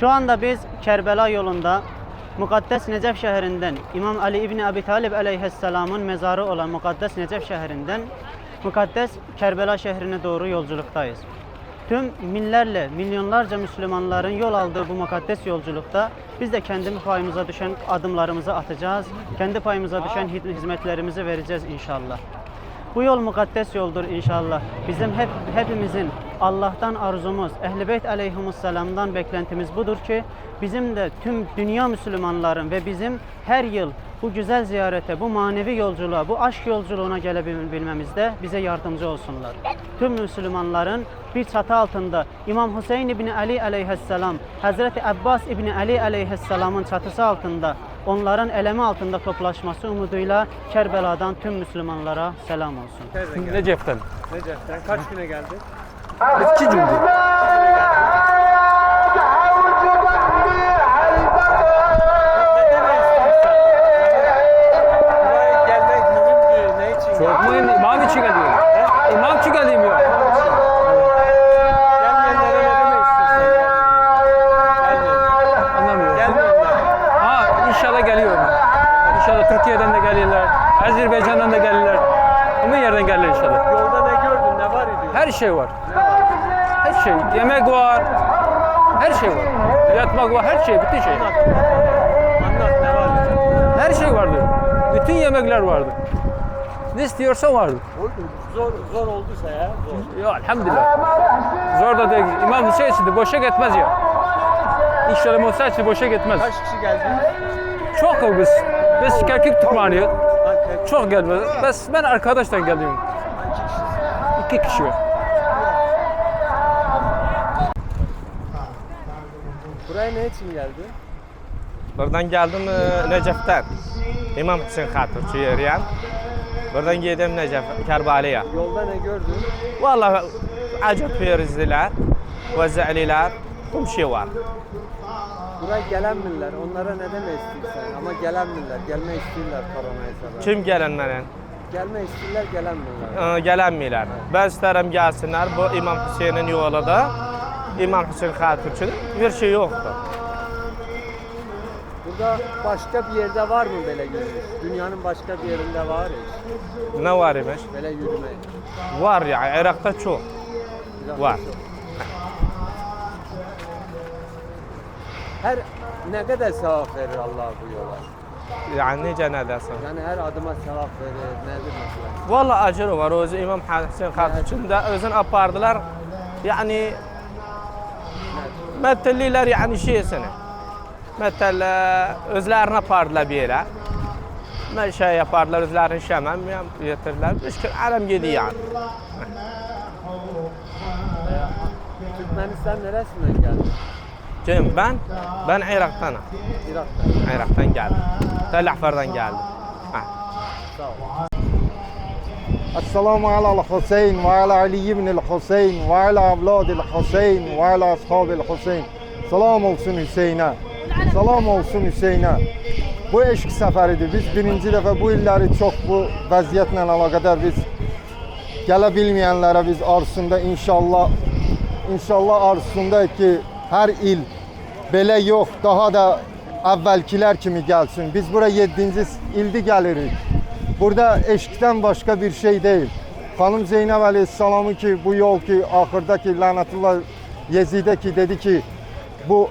Şu anda biz Kerbela yolunda Mukaddes Necef şehrinden İmam Ali İbni Abi Talib aleyhisselamın mezarı olan Mukaddes Necef şehrinden Mukaddes Kerbela şehrine doğru yolculuktayız. Tüm millerle, milyonlarca Müslümanların yol aldığı bu mukaddes yolculukta biz de kendi payımıza düşen adımlarımızı atacağız. Kendi payımıza düşen hizmetlerimizi vereceğiz inşallah. Bu yol mukaddes yoldur inşallah. Bizim hep hepimizin Allah'tan arzumuz, Ehl-i Beyt aleyhimusselam'dan beklentimiz budur ki bizim de tüm dünya Müslümanların ve bizim her yıl bu güzel ziyarete, bu manevi yolculuğa, bu aşk yolculuğuna gelebilmemizde bize yardımcı olsunlar. Tüm Müslümanların bir çatı altında İmam Hüseyin İbni Ali aleyhisselam, Hazreti Abbas İbni Ali aleyhisselamın çatısı altında onların elemi altında toplaşması umuduyla Kerbela'dan tüm Müslümanlara selam olsun. Necef'ten. Necef'ten. Kaç güne geldin? Çok geldin? mühim. İmam için geliyorum. İmam için geliyorum ya. Gelmeyenlere ne demek istiyorsun? Gelmeyenlere. Anlamıyorum. Ha inşallah geliyorum. İnşallah Türkiye'den de gelirler. Azerbaycan'dan da gelirler. Ama yerden gelirler inşallah. Yolda ne gördün? Ne var idi? Her şey var. Her şey. Yemek var. Her şey var. Yatmak var. Her şey. Bütün şey. Her şey vardı. Bütün yemekler vardı. Ne istiyorsan vardı. Zor, zor olduysa ya. Zor. Ya elhamdülillah. Zor da değil. İmam Hüseyin şimdi boşa gitmez ya. İnşallah olsaydı boşa gitmez. Kaç kişi geldi? Çok biz. Biz. Ha, kaç- Çok gelmez. Bes ben arkadaştan geliyorum. İki kişi var. Buraya ne için geldi? Buradan geldim e, Necef'ten. İmam Hüseyin Hatırçı yeriyen. Buradan geldim Necef, Kerbali'ye. Yolda ne gördün? Vallahi acayip ferizliler, vezeliler, tüm şey var. Buraya gelen miller, onlara ne demek istiyorsun? Ama gelen miller, gelme istiyorlar koronayı sebebi. Kim gelenlerin? Gelme istiyorlar, gelen miller. E, gelenmiyorlar. Ben isterim gelsinler bu İmam Hüseyin'in yolu da. İmam Hüseyin Hatırçı'nın bir şey yoktu. Burada başka bir yerde var mı böyle yürüyüş? Dünyanın başka bir yerinde var ya Ne var imiş? böyle yürüme. Var ya, Irak'ta çok. Biraz Var. çok. Her ne kadar sevap verir Allah bu yola? Yani nece ne dersin? Yani her adıma sevap verir. Nedir mesela? Vallahi acırı var. Özü İmam Hüseyin Hatırçı'nın da özün apardılar. Yani Metelliler yani şeysini. Metel özlerini apardılar bir yere. Ne şey yaparlar özlerini şemem getirirler. Müşkül alem gidiyor yani. Türkmenistan neresinden geldi? Kim ben? Ben Irak'tanım. Irak'tan. Irak'tan geldim. Tel Ahfar'dan geldim. Ha. Sağ ol. السلام على الحسين وعلى علي بن الحسين وعلى أولاد الحسين وعلى أصحاب الحسين Salam olsun Hüseyin'e. Salam olsun Hüseyin'e. Bu eşk səfəridir. Biz birinci dəfə bu illəri çox bu vəziyyətlə əlaqədar biz gələ bilməyənlərə biz arzusunda inşallah inşallah arzusundayıq ki, hər il belə yox, daha da əvvəlkilər kimi gəlsin. Biz bura 7-ci ildir gəlirik. Burada eşkdən başqa bir şey deyil. Xanım Zeynəb əleyhissalamı ki, bu yol ki, axırda ki, lənətullah ki, dedi ki, bu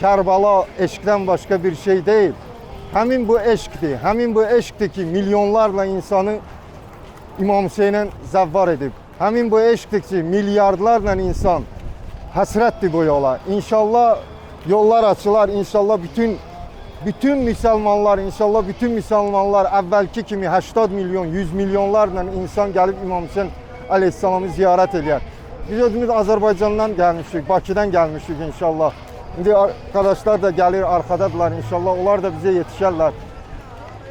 Kərbala eşkdən başqa bir şey deyil. Həmin bu eşkdir. Həmin bu eşkdir ki, milyonlarla insanı İmam Hüseynə zəvvar edib. Həmin bu eşkdir ki, milyardlarla insan həsrətdir bu yola. İnşallah yollar açılar. İnşallah bütün bütün müsəlmanlar, inşallah bütün müsəlmanlar əvvəlki kimi 80 milyon, 100 milyonlarla insan gəlib İmam Hüseyn əleyhissalamı ziyarət edər. Biz özümüz Azərbaycandan gəlmişik, Bakıdan gəlmişik inşallah. İndi arkadaşlar da gəlir, arxadadılar inşallah. Onlar da bizə yetişərlər.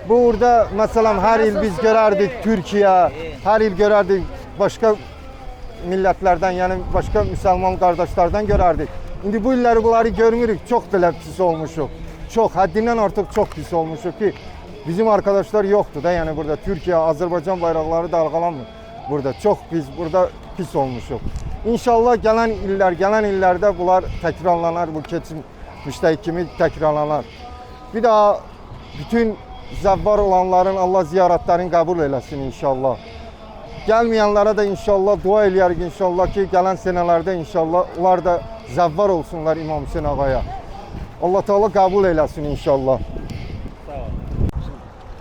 Burada məsələn hər il biz görərdik Türkiyə, hər il görərdik başqa millətlərdən, yəni başqa müsəlman qardaşlardan görərdik. İndi bu illəri bunları görmürük. Çox belə pis olmuşuq. Çox, həddindən artıq çox pis olmuşuq ki, bizim arkadaşlar yoxdur da, yəni burada Türkiyə, Azərbaycan bayraqları dalğalanmır. Burada çox biz burada pis olmuşuq. İnşallah gələn illər, gələn illərdə bunlar təkrarlanar bu geçmişte kimi tekrarlanar. Bir daha bütün zevvar olanların Allah ziyaretlerini kabul eylesin inşallah. Gelmeyenlere de inşallah dua eləyərik inşallah ki gelen senelerde inşallah onlar da zevvar olsunlar İmam Hüseyin Ağa'ya. Allah Teala kabul eylesin inşallah.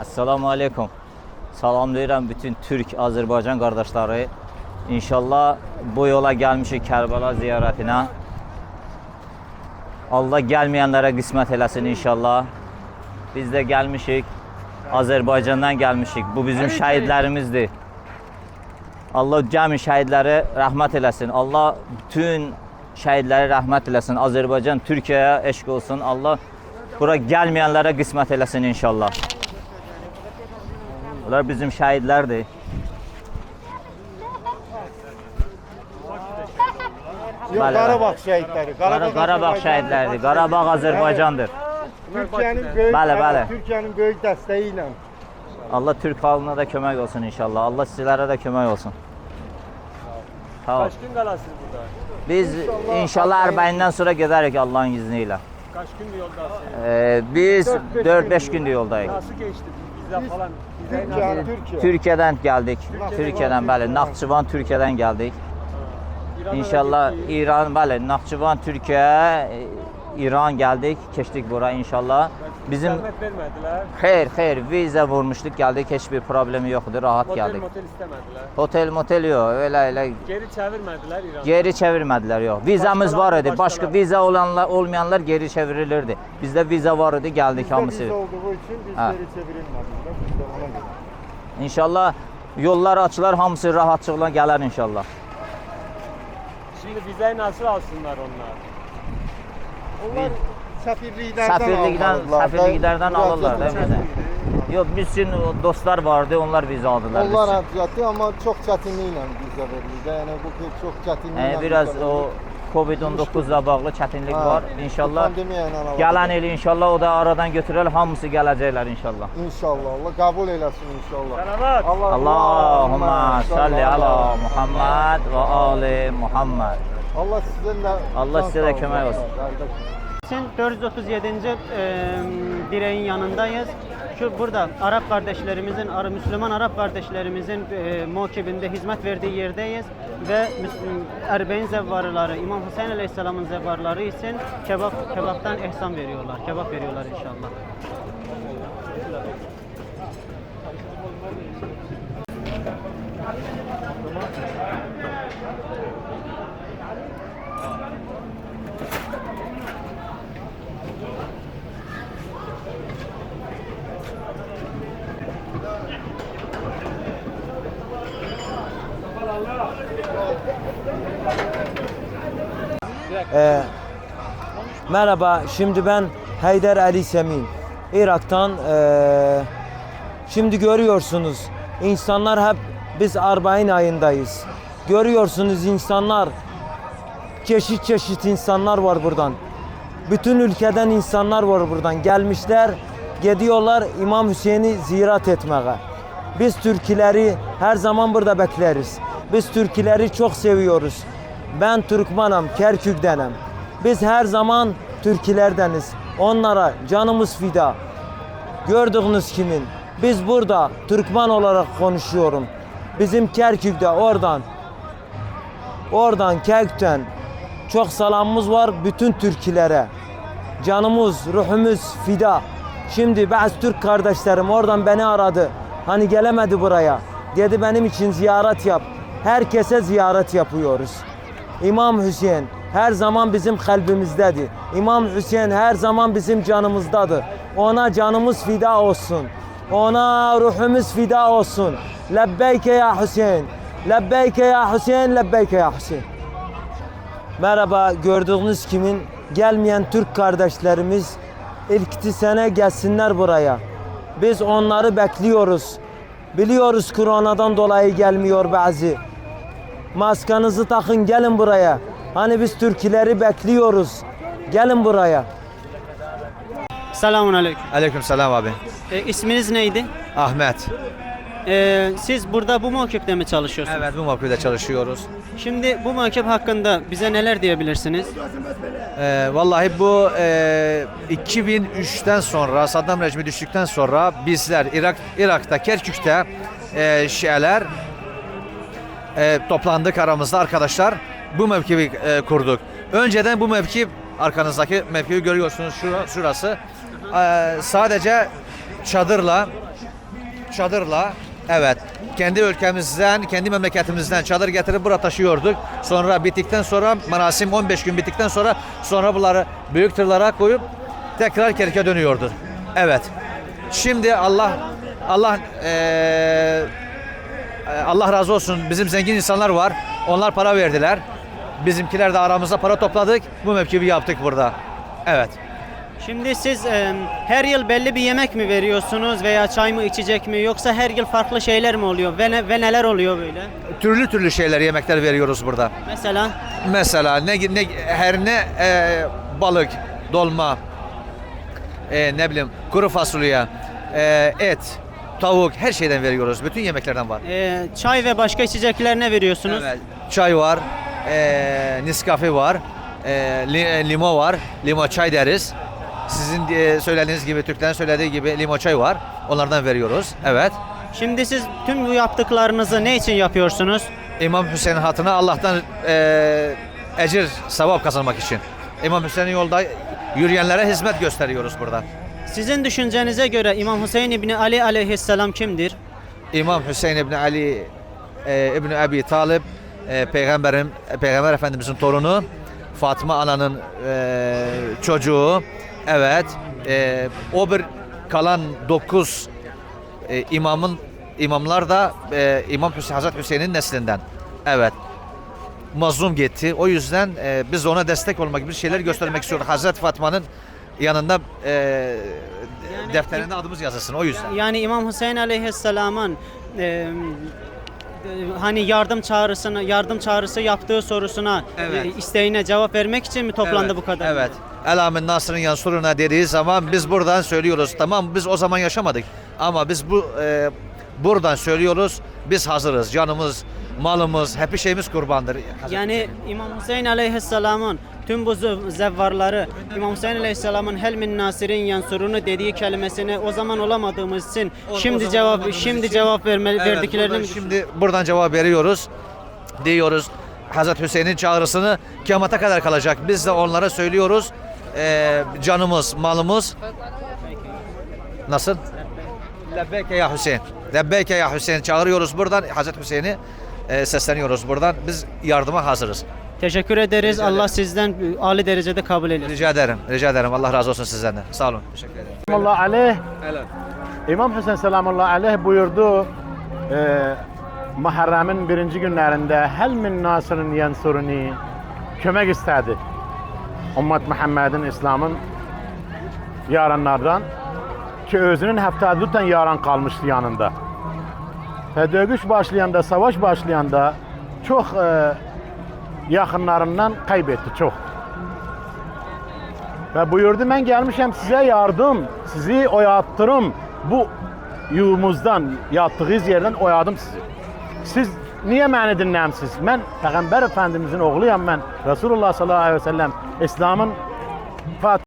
Assalamu alaikum. Salamlayıram bütün Türk, Azərbaycan qardaşları. İnşallah bu yola gəlmişik Kərbəla ziyarətinə. Allah gəlməyənlərə qismət eləsin inşallah. Biz də gəlmişik. Azərbaycandan gəlmişik. Bu bizim şəhidlərimizdir. Allah cəmi şəhidləri rəhmət eləsin. Allah bütün şəhidləri rəhmət eləsin. Azərbaycan Türkiyəyə eşq olsun. Allah bura gəlməyənlərə qismət eləsin inşallah. Bunlar bizim şəhidlərdir. Yok, Bəli, Qarabağ şehitleri. Qara Qarabağ şəhidləridir. Qarabağ Azərbaycandır. Türkiye'nin büyük, Bəli, bəli. Türkiye'nin büyük desteğiyle. Allah Türk xalqına da kömək olsun inşallah. Allah sizlərə də kömək olsun. Sağ ol. Kaç gün kalasınız burada? Biz inşallah Ərbəyindən sonra gedərik Allahın izni ilə. Kaç gün yoldasınız? Ee, biz 4-5 gündür yoldayıq. Nasıl geçti? Vize falan. Türkiye, Türkiye. Türkiyədən gəldik. Türkiyədən bəli, Naxçıvan Türkiyədən gəldik. İran'a İnşallah. İran, bəli, Naxçıvan Türkiyə, e, İran gəldik, keçdik bura inşallah. Bizim Zahmet vermediler. xeyr, xeyr, viza vurmuşduq, gəldik, heç bir problemi yoxdur, rahat Motel gəldik. motel istemediler. Hotel, motel yox, elə elə Geri çevirmediler İran'a. geri çevirmədilər yox. Vizamız var idi. Başqaları. viza olanlar olmayanlar geri çevrilirdi. Bizdə viza var idi, gəldik Bizde hamısı. vize olduğu için biz Ha. geri göre. İnşallah yollar açılar, hamısı rahatçılıqla gələr inşallah. Şimdi vizeyi nasıl alsınlar onlar? Onlar alırlar da, səfirliklərdən müraciət alırlar edirlər. bizə. Yox, biz üçün o dostlar vardı, onlar viza aldılar. biz Onlar üçün. əziyyəti amma çox çətinliklə bizə verilir. Yəni bu ki, çox çətinliklə. Yəni biraz o verilir. Covid-19-la bağlı çətinlik Ha, var. İnşallah pandemiya ilə əlaqədar. gələn il inşallah o da aradan götürəl, hamısı gələcəklər inşallah. İnşallah. Allah qəbul eləsin inşallah. Salavat. Allah Allahumma salli ala Muhammed ve ali Muhammed. Allah sizin də Allah də sağlığı kömək olsun. Sin 437. e, direğin yanındayız. Şu burada Arap kardeşlerimizin, Müslüman Arap kardeşlerimizin e, mokibinde hizmet verdiği yerdeyiz ve Erbeğin zevvarları, İmam Hüseyin Aleyhisselam'ın zevvarları için kebap kebaptan ihsan veriyorlar. Kebap veriyorlar inşallah. Ee, merhaba, şimdi ben Haydar Ali Semin. Irak'tan ee, şimdi görüyorsunuz insanlar hep biz Arbain ayındayız. Görüyorsunuz insanlar çeşit çeşit insanlar var buradan. Bütün ülkeden insanlar var buradan. Gelmişler, gidiyorlar İmam Hüseyin'i ziyaret etmeye. Biz Türkileri her zaman burada bekleriz. Biz Türkileri çok seviyoruz. Ben Türkmanım, Kerkük'denim. Biz her zaman Türkilerdeniz. Onlara canımız fida. Gördüğünüz kimin? Biz burada Türkman olarak konuşuyorum. Bizim Kerkük'te oradan Oradan Kerkük'ten çok salamımız var bütün Türkilere. Canımız, ruhumuz fida. Şimdi bazı Türk kardeşlerim oradan beni aradı. Hani gelemedi buraya. Dedi benim için ziyaret yap. Herkese ziyaret yapıyoruz. İmam Hüseyin her zaman bizim kalbimizdedir. İmam Hüseyin her zaman bizim canımızdadır. Ona canımız fida olsun. Ona ruhumuz fida olsun. Lebbeyke ya Hüseyin. Lebbeyke ya Hüseyin, lebbeyke ya Hüseyin. Merhaba, gördüğünüz kimin gelmeyen Türk kardeşlerimiz ilk sene gelsinler buraya. Biz onları bekliyoruz. Biliyoruz koronadan dolayı gelmiyor bazı. Maskanızı takın gelin buraya. Hani biz Türkileri bekliyoruz. Gelin buraya. Selamun aleyküm. Aleyküm selam abi. E, isminiz neydi? Ahmet. Ee, siz burada bu mevkipte mi çalışıyorsunuz? Evet bu mevkide çalışıyoruz. Şimdi bu mevkip hakkında bize neler diyebilirsiniz? Ee, vallahi bu e, 2003'ten sonra Saddam rejimi düştükten sonra bizler Irak Irak'ta Kerkük'te e, Şialar e, toplandık aramızda arkadaşlar. Bu mevkiyi e, kurduk. Önceden bu mevki arkanızdaki mevkiyi görüyorsunuz şura, şurası. E, sadece çadırla çadırla evet kendi ülkemizden, kendi memleketimizden çadır getirip buraya taşıyorduk. Sonra bittikten sonra merasim 15 gün bittikten sonra sonra bunları büyük tırlara koyup tekrar Kerkük'e dönüyordu. Evet. Şimdi Allah Allah eee, Allah razı olsun bizim zengin insanlar var. Onlar para verdiler. Bizimkiler de aramızda para topladık. Bu mevkibi yaptık burada. Evet. Şimdi siz e, her yıl belli bir yemek mi veriyorsunuz veya çay mı içecek mi yoksa her yıl farklı şeyler mi oluyor ve, ne, ve neler oluyor böyle? Türlü türlü şeyler, yemekler veriyoruz burada. Mesela Mesela ne, ne her ne e, balık, dolma, e, ne bileyim kuru fasulye, e, et, tavuk her şeyden veriyoruz. Bütün yemeklerden var. e, çay ve başka içecekler ne veriyorsunuz? Evet. Çay var, e, Nescafe var, e, li, e, limo var, limo çay deriz. Sizin e, söylediğiniz gibi, Türklerin söylediği gibi limo çay var. Onlardan veriyoruz. Evet. Şimdi siz tüm bu yaptıklarınızı ne için yapıyorsunuz? İmam Hüseyin hatına Allah'tan e, ecir, sevap kazanmak için. İmam Hüseyin'in yolda yürüyenlere hizmet gösteriyoruz burada. Sizin düşüncenize göre İmam Hüseyin İbni Ali aleyhisselam kimdir? İmam Hüseyin İbni Ali e, İbni Abi Talib e, peygamberin peygamber efendimizin torunu Fatıma ananın e, çocuğu evet e, o bir kalan dokuz e, imamın imamlar da e, İmam Hüseyin Hazreti Hüseyin'in neslinden evet mazlum gitti. O yüzden e, biz ona destek olmak gibi şeyler göstermek istiyoruz. Hazreti Fatma'nın yanında e, defterinde adımız yazılsın o yüzden. Yani İmam Hüseyin aleyhisselamın e, e, hani yardım çağrısını yardım çağrısı yaptığı sorusuna Evet. e, isteğine cevap vermek için mi toplandı Evet, bu kadar? Evet. Elamin Nasr'ın yansuruna dediği zaman biz buradan söylüyoruz. Tamam biz o zaman yaşamadık. Ama biz bu e, buradan söylüyoruz. Biz hazırız. Canımız, malımız, hep şeyimiz kurbandır. Yani İmam Hüseyin aleyhisselamın tüm bu zevvarları İmam Hüseyin aleyhisselamın hel min nasirin yansurunu dediği kelimesini o zaman olamadığımız için O- şimdi zaman cevap olamadığımız şimdi için- cevap verme, Evet, verdiklerini buradan mi şimdi buradan cevap veriyoruz. Diyoruz. Hazreti Hüseyin'in çağrısını kıyamata kadar kalacak. Biz de onlara söylüyoruz. E, canımız, malımız Nasıl? Lebbeyke ya Hüseyin. Lebbeyke ya Hüseyin çağırıyoruz buradan. Hazreti Hüseyin'i e, sesleniyoruz buradan. Biz yardıma hazırız. Teşekkür ederiz. Rica Allah ederim. sizden âli derecede kabul eylesin. Rica ederim. Rica ederim. Allah razı olsun sizden de. Sağ olun. Teşekkür ederim. Allah aleyh Evet. İmam Hüseyin selamullahi aleyh buyurdu e, Muharrem'in birinci günlerinde hel min nasırın yansuruni kömek istedi. Ümmet Muhammed'in İslam'ın yaranlardan ki özünün həftəlikdən yaran qalmışdı yanında. Və döyüş başlayanda, savaş başlayanda çox e, yaxınlarından kaybetti çox. Və buyurdu mən gəlmişəm sizə yardım, sizi oyatdırım. Bu yuvumuzdan, yatdığınız yerdən oyadım sizi. Siz niyə məni dinləmisiz? Mən Peyğəmbər Efendimizin oğluyam mən. Resulullah sallallahu əleyhi və səlləm İslamın Fat